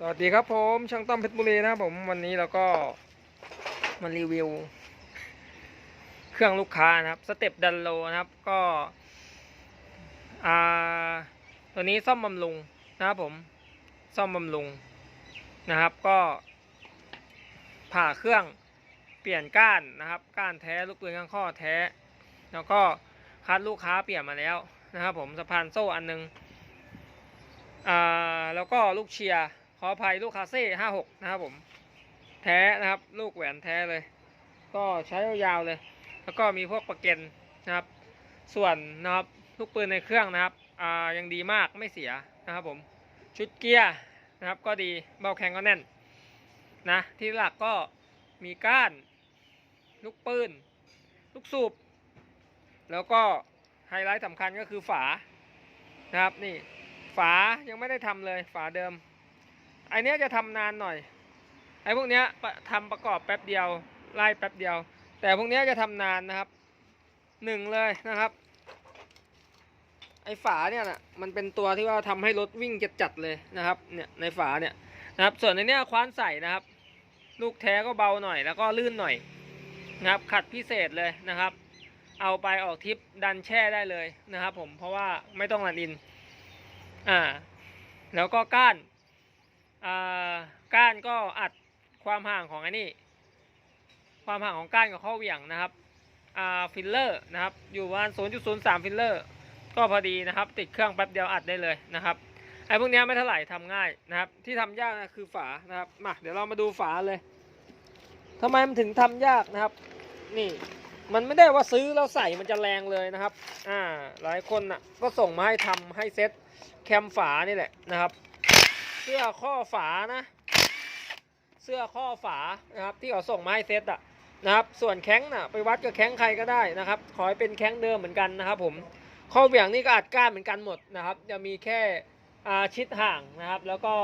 สวัสดีครับผมช่างต้อมเพชรบุรีนะครับผมวันนี้เราก็มารีวิว เครื่องลูกค้านะครับสเต็ปดันโลนะครับก็อ่าตัวนี้ซ่อมบำรุงนะครับผมซ่อมบำรุงนะครับ ก็ผ่าเครื่องเปลี่ยนก้านนะครับ ก้านแท้ลูกปืนข้างข้อแท้ แล้วก็คัดลูกค้าเปลี่ยนมาแล้วนะครับ ผมสะพานโซ่อันหนึงอ่าแล้วก็ลูกเชียร์ ขออภัยลูกคาเซ่ห้าหกนะครับผม แท้นะครับ ลูกแหวนแท้เลย ก็ใช้ยาวๆเลย แล้วก็มีพวกประเก็นนะครับ ส่วนนะครับลูกปืนในเครื่องนะครับอ่ายังดีมากไม่เสียนะครับผม ชุดเกียร์นะครับก็ดีเบาแข็งก็แน่นนะที่หลักก็มีก้าน ลูกปืน ลูกสูบ แล้วก็ไฮไลท์สำคัญก็คือฝานะครับนี่ฝายังไม่ได้ทำเลยฝาเดิม ไอเนี้ยจะทำนานหน่อย ไอพวกเนี้ยปะทำประกอบแป๊บเดียว ไล่แป๊บเดียว แต่พวกเนี้ยจะทำนานนะครับหนึ่งเลยนะครับ ไอฝาเนี่ยนะมันเป็นตัวที่ว่าทำให้รถวิ่งจัดจัดเลยนะครับ เนี่ยในฝาเนี่ยนะครับ ส่วนในเนี้ยคว้านใส่นะครับ ลูกแท้ก็เบาหน่อย แล้วก็ลื่นหน่อยนะครับ ขัดพิเศษเลยนะครับ เอาไปออกทิปดันแช่ได้เลยนะครับ ผมเพราะว่าไม่ต้องรันอิน อ่า แล้วก็ก้าน ก้านก็อัดความห่างของไอ้นี่ความห่างของก้านกับข้อเหวี่ยงนะครับฟิลเลอร์นะครับ อยู่ประมาณ 0.03 ฟิลเลอร์ ก็พอดีนะครับ ติดเครื่องแป๊บเดียวอัดได้เลยนะครับ ไอ้พวกนี้ไม่เท่าไหร่ทำง่ายนะครับ ที่ทำยากนะคือฝานะครับมาเดี๋ยวเรามาดูฝาเลยทำไมมันถึงทำยากนะครับ นี่มันไม่ได้ว่าซื้อแล้วใส่มันจะแรงเลยนะครับ อ่า หลายคนน่ะก็ส่งมาให้ทำให้เซ็ตแคมฝานี่แหละนะครับ สื้อข้อฝานะ เสื้อข้อฝานะครับที่เขาส่งมาให้เซตอะนะครับ ส่วนแข้งน่ะไปวัดกับแข้งใครก็ได้นะครับ ขอให้เป็นแข้งเดิมเหมือนกันนะครับผมข้อเหวี่ยงนี่ก็อัดก้านเหมือนกันหมดนะครับ จะมีแค่อ่าชิดห่างนะครับ แล้วก็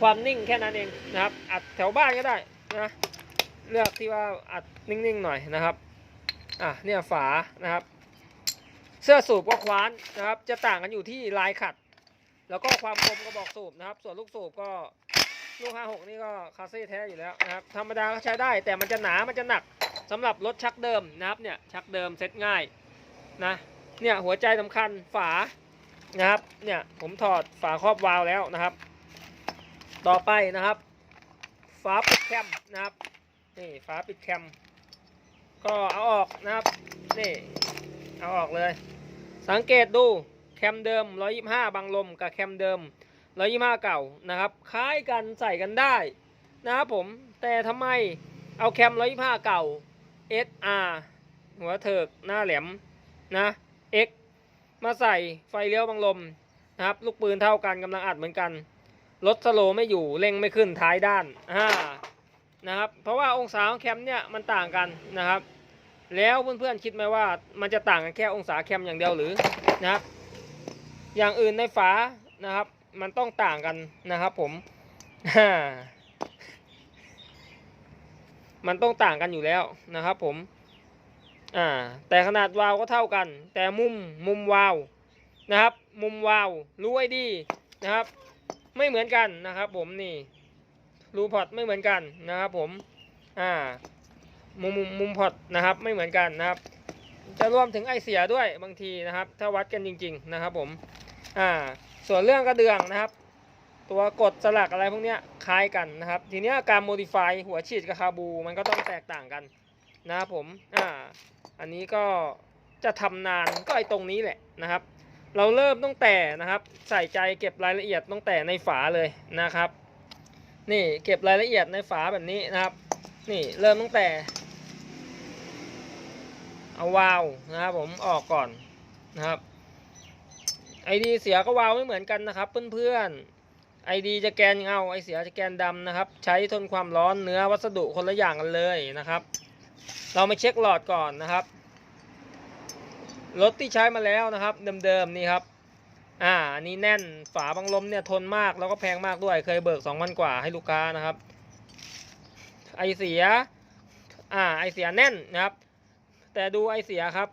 ความนิ่งแค่นั้นเองนะครับ อัดแถวบ้านก็ได้นะเลือกที่ว่าอัดนิ่งๆหน่อยนะครับอะเนี่ยฝานะครับ เสื้อสูบก็คว้านนะครับ จะต่างกันอยู่ที่ลายขัด แล้วก็ความคมกระบอกสูบนะครับ ส่วนลูกสูบก็ลูก 56 นี่ก็คาเซ่แท้อยู่แล้วนะครับ ธรรมดาก็ใช้ได้ แต่มันจะหนา มันจะหนักสำหรับรถชักเดิมนะครับ เนี่ย ชักเดิมเซ็ตง่ายนะ เนี่ยหัวใจสำคัญฝานะครับ เนี่ยผมถอดฝาครอบวาล์วแล้วนะครับ ต่อไปนะครับ ฝาปิดแคมนะครับ นี่ฝาปิดแคม ก็เอาออกนะครับ นี่ เอาออกเลย สังเกตดู คมเดิม 125บังลมกับแคมเดิม 125 เก่านะครับ คล้ายกันใส่กันได้นะครับผม แต่ทำไมเอาแคม 125 เก่า SR หัวเถิกหน้าแหลมนะ X มาใส่ไฟเลี้ยวบังลมนะครับ ลูกปืนเท่ากันกำลังอัดเหมือนกัน รถสโลว์ไม่อยู่เร่งไม่ขึ้นท้ายด้านอ่านะครับ เพราะว่าองศาของแคมเนี่ยมันต่างกันนะครับ แล้วเพื่อนๆคิดไหมว่ามันจะต่างกันแค่องศาแคมอย่างเดียวหรือนะครับ อย่างอื่นในฝานะครับ มันต้องต่างกันนะครับผม มันต้องต่างกันอยู่แล้วนะครับผม อ่า แต่ขนาดวาล์วก็เท่ากัน แต่มุมมุมวาล์วนะครับ มุมวาล์วรู้ไว้ดีนะครับ ไม่เหมือนกันนะครับ ผมนี่รูพอร์ตไม่เหมือนกันนะครับ ผม อ่า มุมมุมมุมพอร์ตนะครับ ไม่เหมือนกันนะครับ จะรวมถึงไอเสียด้วยบางทีนะครับ ถ้าวัดกันจริง ๆ นะครับ ผม อ่าส่วนเรื่องกระเดื่องนะครับ ตัวกดสลักอะไรพวกนี้คล้ายกันนะครับ ทีนี้การโมดิฟายหัวฉีดกับคาบูมันก็ต้องแตกต่างกันนะครับผมอ่าอันนี้ก็จะทำนานก็ไอตรงนี้แหละนะครับ เราเริ่มตั้งแต่นะครับ ใส่ใจเก็บรายละเอียดตั้งแต่ในฝาเลยนะครับ นี่เก็บรายละเอียดในฝาแบบนี้นะครับ นี่เริ่มตั้งแต่ เอาวาล์วนะครับผมออกก่อนนะครับ ไอดีเสียก็วาวไม่เหมือนกันนะครับเพื่อนๆไอดีจะแกนเงาไอเสียจะแกนดำนะครับ ใช้ทนความร้อนเนื้อวัสดุคนละอย่างกันเลยนะครับ เรามาเช็คหลอดก่อนนะครับรถที่ใช้มาแล้วนะครับ เดิมๆนี่ครับอ่าอันนี้แน่นฝาบังลมเนี่ยทนมากแล้วก็แพงมากด้วยเคยเบิกสองพันกว่าให้ลูกค้านะครับ ไอเสียอ่าไอเสียแน่นนะครับ แต่ดูไอเสียครับ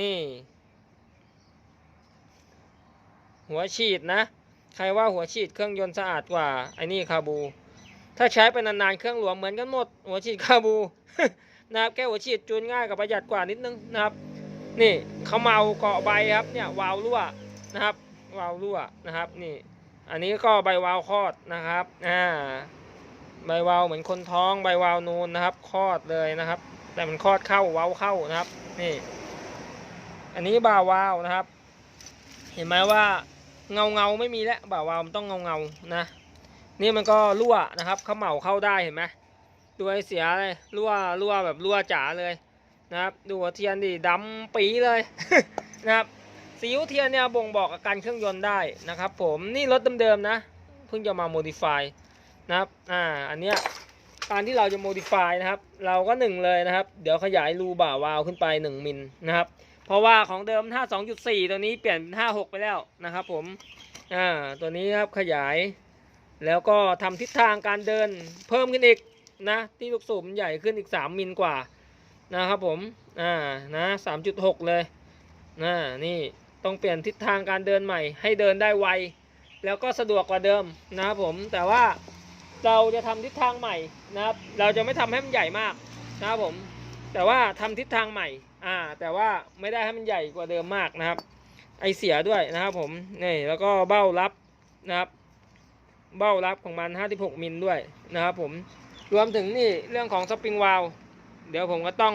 นี่ หัวฉีดนะ ใครว่าหัวฉีดเครื่องยนต์สะอาดกว่าไอ้นี่คาบู ถ้าใช้ไปนานๆเครื่องหลวมเหมือนกันหมด หัวฉีดคาบูนะครับแค่หัวฉีดจูนง่ายกับประหยัดกว่านิดนึงนะครับ นี่เขาเมาเกาะใบครับเนี่ยวาล์วรั่วนะครับ วาล์วรั่วนะครับนี่ อันนี้ก็ใบวาล์วคลอดนะครับอ่าใบวาล์วเหมือนคนท้องใบวาล์วนูนนะครับคลอดเลยนะครับ แต่มันคลอดเข้าวาล์วเข้านะครับ นี่ อันนี้บาวาล์วนะครับ เห็นไหมว่า เงาเงาไม่มีแล้วบ่าวาวมันต้องเงาเงานะนี่มันก็รั่วนะครับเขาเหมาเข้าได้เห็นไหมดูไอเสียเลยรั่วรั่วแบบรั่วจ๋าเลยนะครับ ดูเทียนดิดำปีเลยนะครับสีวเทียนเนี่ยบ่งบอกอาการเครื่องยนต์ได้นะครับผมนี่รถเดิมๆนะเพิ่งจะมาโมดิฟายนะครับอ่าอันเนี้ยการที่เราจะโมดิฟายนะครับ เราก็หนึ่งเลยนะครับ เดี๋ยวขยายรูบ่าวาวขึ้นไป 1มิลนะครับ เพราะว่าของเดิม 52.4 ตัวนี้เปลี่ยนเป็น56 ไปแล้วนะครับผมอ่าตัวนี้ครับขยาย แล้วก็ทำทิศทางการเดินเพิ่มขึ้นอีกนะ ที่ลูกสูบใหญ่ขึ้นอีก 3 มิลกว่านะครับผมอ่านะ3.6 เลยนะนี่ต้องเปลี่ยนทิศทางการเดินใหม่ ให้เดินได้ไว แล้วก็สะดวกกว่าเดิมนะครับผมแต่ว่าเราจะทำทิศทางใหม่นะครับ เราจะไม่ทำให้มันใหญ่มากนะครับผม แต่ว่าทำทิศทางใหม่ อ่า แต่ว่าไม่ได้ให้มันใหญ่กว่าเดิมมากนะครับ ไอเสียด้วยนะครับผมนี่แล้วก็เบ้ารับนะครับ เบ้ารับของมัน 56 มิลด้วยนะครับผมรวมถึงนี่เรื่องของสปริงวาลเดี๋ยวผมก็ต้อง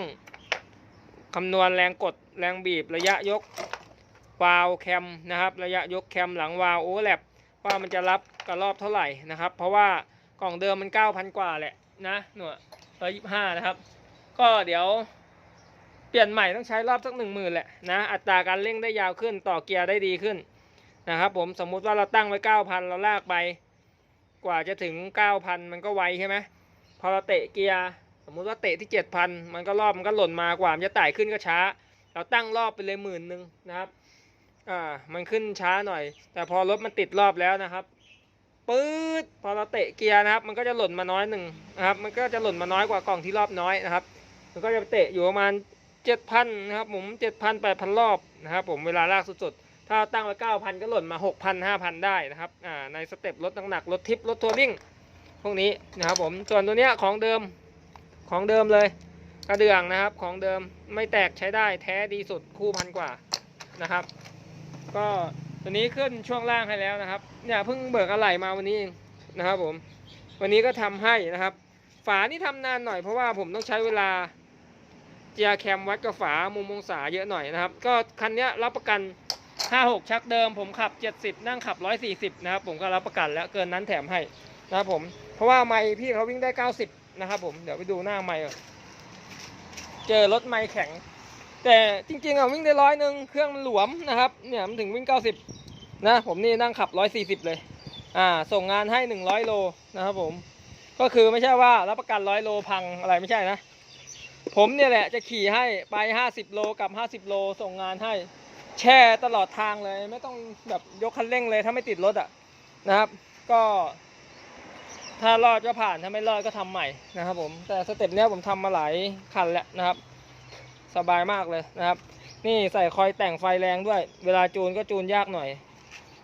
คำนวณแรงกดแรงบีบระยะยกวาลแคมนะครับ ระยะยกแคมหลังวาลโอเวอร์แลปว่ามันจะรับกระรอบเท่าไหร่นะครับ เพราะว่ากล่องเดิมมัน 9,000 กว่าแหละนะหน่วยร้อยยี่ห้านะครับ ก็เดี๋ยว ปลี่ยนใหม่ต้องใช้รอบสักหนึ่งหมื่นแหละนะอัตราการเร่งได้ยาวขึ้นต่อเกียร์ได้ดีขึ้นนะครับผมสมมุติว่าเราตั้งไว้เก้าพันเราลากไป กว่าจะถึงเก้าพันมันก็ไวใช่ไหมพอเราเตะเกียร์สมมุติว่าเตะที่เจ็ดพันมันก็รอบมันก็หล่นมากว่ามันจะไต่ขึ้นก็ช้า เราตั้งรอบไปเลยหมื่นหนึ่งนะครับอ่ามันขึ้นช้าหน่อย แต่พอรถมันติดรอบแล้วนะครับปื๊ดพอเราเตะเกียร์นะครับ มันก็จะหล่นมาน้อยหนึ่งนะครับมันก็จะหล่นมาน้อยกว่ากล่องที่รอบน้อยนะครับมันก็จะเตะอยู่ประมาณ เจ็ดพันนะครับผมเจ็ดพันแปดพันรอบนะครับผมเวลาลากสุดๆ ถ้าตั้งไว้เก้าพันก็หล่นมาหกพันห้าพันได้นะครับอ่าในสเต็ปรถหนักๆรถทิปรถทัวริงพวกนี้นะครับผมส่วนตัวเนี้ยของเดิมของเดิมเลยกระเดื่องนะครับของเดิมไม่แตกใช้ได้แท้ดีสุดคู่พันกว่านะครับ ก็ตัวนี้ขึ้นช่วงล่างให้แล้วนะครับเนี่ยเพิ่งเบิกอะไหล่มาวันนี้เองนะครับผมวันนี้ก็ทำให้นะครับ ฝานี่ทำนานหน่อยเพราะว่าผมต้องใช้เวลา เจียแคมวัดกับฝามุมองศาเยอะหน่อยนะครับ ก็คันนี้รับประกัน 56 ชักเดิม ผมขับ 70 นั่งขับ 140 นะครับ ผมก็รับประกันแล้วเกินนั้นแถมให้นะครับผมเพราะว่าไมค์พี่เขาวิ่งได้ 90 นะครับผมเดี๋ยวไปดูหน้าไม่เจอรถไมค์แข็ง แต่จริงๆอะวิ่งได้ร้อยหนึ่งเครื่องมันหลวมนะครับเนี่ยมันถึงวิ่ง 90 นะผมนี่นั่งขับ 140 เลยอ่าส่งงานให้ 100 โลนะครับผมก็คือไม่ใช่ว่ารับประกัน 100 โลพังอะไรไม่ใช่นะ ผมเนี่ยแหละจะขี่ให้ไป50โลกับ50โลส่งงานให้ แช่ตลอดทางเลย ไม่ต้องแบบยกคันเร่งเลยถ้าไม่ติดรถอะนะครับ ก็ ถ้ารอดก็ผ่านถ้าไม่รอดก็ทำใหม่นะครับผมแต่สเต็ปเนี้ยผมทำมาหลายคันแล้วนะครับ สบายมากเลยนะครับ นี่ใส่คอยแต่งไฟแรงด้วย เวลาจูนก็จูนยากหน่อย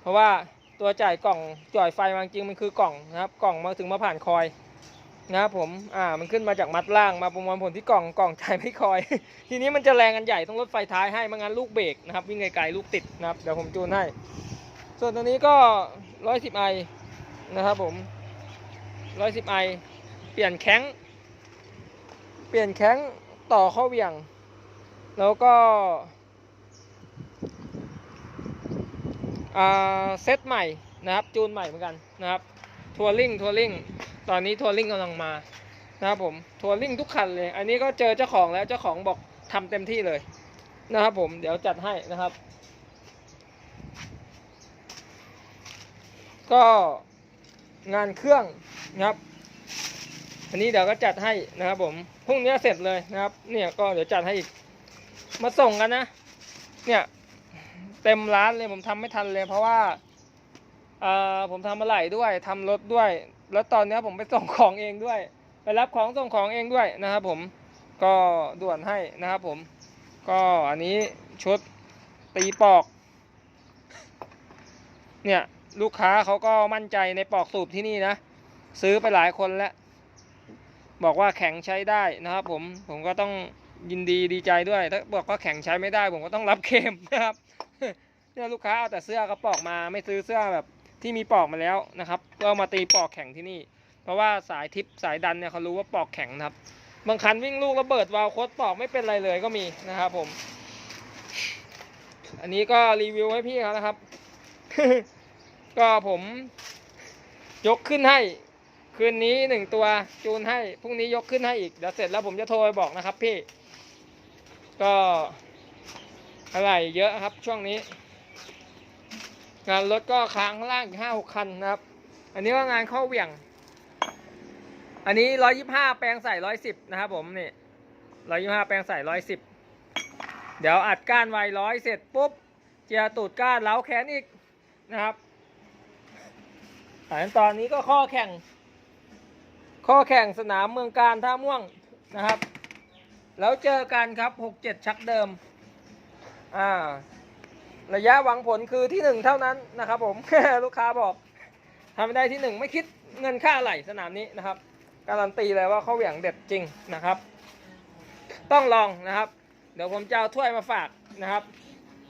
เพราะว่าตัวจ่ายกล่องจ่อยไฟมาจริงมันคือกล่องนะครับ กล่องมาถึงมาผ่านคอย นะครับผมอ่ามันขึ้นมาจากมัดล่างมาประมวลผลที่กล่องกล่องจ่ายไม่คอย ทีนี้มันจะแรงกันใหญ่ต้องลดไฟท้ายให้ไม่งั้นลูกเบรกนะครับวิ่งไกลๆลูกติดนะครับเดี๋ยวผมจูนให้ ส่วนตัวนี้ก็ร้อยสิบไอนะครับผมร้อยสิบไอเปลี่ยนแข้งเปลี่ยนแข้งต่อข้าเหวี่ยง แล้วก็อ่าเซตใหม่นะครับจูนใหม่เหมือนกันนะครับทัวริงทัวริง ตอนนี้ทัวริงกำลังมานะครับผมทัวริงทุกคันเลย อันนี้ก็เจอเจ้าของแล้วเจ้าของบอกทำเต็มที่เลยนะครับผมเดี๋ยวจัดให้นะครับ ก็งานเครื่องนะครับ อันนี้เดี๋ยวก็จัดให้นะครับผมพรุ่งนี้เสร็จเลยนะครับ เนี่ยก็เดี๋ยวจัดให้อีกมาส่งกันนะ เนี่ยเต็มร้านเลยผมทำไม่ทันเลย เพราะว่าอ่าผมทำอะไหล่ด้วยทำรถด้วย แล้วตอนนี้ผมไปส่งของเองด้วย ไปรับของส่งของเองด้วยนะครับผมก็ด่วนให้นะครับผม ก็อันนี้ชุดตีปอก เนี่ยลูกค้าเขาก็มั่นใจในปอกสูบที่นี่นะ ซื้อไปหลายคนแล้ว บอกว่าแข็งใช้ได้นะครับผมผมก็ต้องยินดีดีใจด้วย ถ้าบอกว่าแข็งใช้ไม่ได้ ผมก็ต้องรับเคมนะครับเนี่ยลูกค้าเอาแต่เสื้อกระปอกมาไม่ซื้อเสื้อแบบ ที่มีปอกมาแล้วนะครับ ก็ามาตีปอกแข็งที่นี่ เพราะว่าสายทิปสายดันเนี่ยเขารู้ว่าปอกแข็งนะครับ บางคันวิ่งลูกระเบิดวาล์วโคตปอกไม่เป็นไรเลยก็มีนะครับผม อันนี้ก็รีวิวให้พี่เขานะครับ ก็ผมยกขึ้นให้ คืนนี้หนึ่งตัวจูนให้พรุ่งนี้ยกขึ้นให้อีกเดี๋ยวเสร็จแล้วผมจะโทรไปบอกนะครับ พี่ ก็อะไรเยอะครับช่วงนี้ งานรถก็ค้างล่างอีกห้าหกคันนะครับ อันนี้ก็งานเข้าเหวี่ยง อันนี้ร้อยยี่ห้าแปลงใส่ร้อยสิบนะครับผมนี่ร้อยยี่ห้าแปลงใส่ร้อยสิบเดี๋ยวอัดก้านไวร้อยเสร็จปุ๊บ เจียตูดก้านเล้าแขนอีกนะครับอันตอนนี้ก็ข้อแข่ง ข้อแข่งสนามเมืองการท่าม่วงนะครับ แล้วเจอกันครับหกเจ็ดชักเดิม อ่า ระยะหวังผลคือที่หนึ่งเท่านั้นนะครับผม ลูกค้าบอกทำไม่ได้ที่หนึ่งไม่คิดเงินค่าไหลสนามนี้นะครับ การันตีเลยว่าเขาเหวี่ยงเด็ดจริงนะครับ ต้องลองนะครับ เดี๋ยวผมจะเอาถ้วยมาฝากนะครับ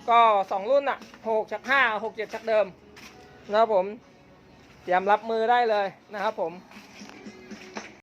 ก็สองรุ่นอะหกชักห้าหกเจ็ดชักเดิมนะครับผมเตรียมรับมือได้เลยนะครับผม